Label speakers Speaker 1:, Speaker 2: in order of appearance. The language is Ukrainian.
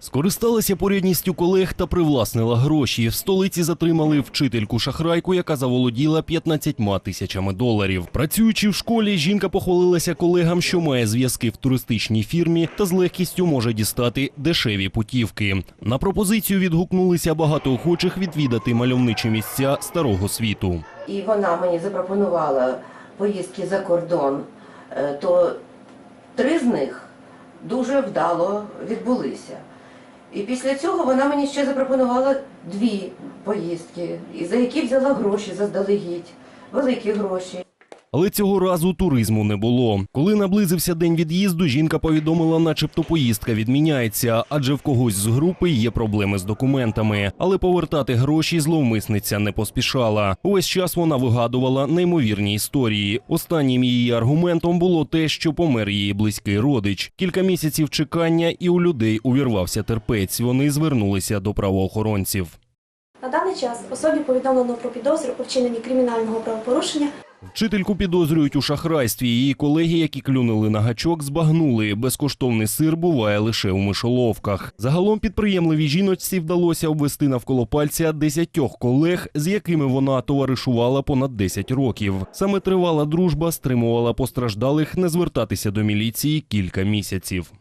Speaker 1: Скористалася порядністю колег та привласнила гроші. В столиці затримали вчительку шахрайку, яка заволоділа 15 тисячами доларів. Працюючи в школі, жінка похвалилася колегам, що має зв'язки в туристичній фірмі та з легкістю може дістати дешеві путівки. На пропозицію відгукнулися багато охочих відвідати мальовничі місця старого світу.
Speaker 2: і вона мені запропонувала поїздки за кордон, е, то три з них дуже вдало відбулися. І після цього вона мені ще запропонувала дві поїздки, за які взяла гроші заздалегідь, великі гроші.
Speaker 1: Але цього разу туризму не було. Коли наблизився день від'їзду, жінка повідомила, начебто поїздка відміняється, адже в когось з групи є проблеми з документами. Але повертати гроші зловмисниця не поспішала. Увесь час вона вигадувала неймовірні історії. Останнім її аргументом було те, що помер її близький родич. Кілька місяців чекання, і у людей увірвався терпець. Вони звернулися до правоохоронців.
Speaker 3: На даний час особі повідомлено про підозру у вчиненні кримінального правопорушення
Speaker 1: Вчительку підозрюють у шахрайстві. Її колеги, які клюнули на гачок, збагнули. Безкоштовний сир буває лише у мишоловках. Загалом підприємливій жіночці вдалося обвести навколо пальця десятьох колег, з якими вона товаришувала понад 10 років. Саме тривала дружба стримувала постраждалих не звертатися до міліції кілька місяців.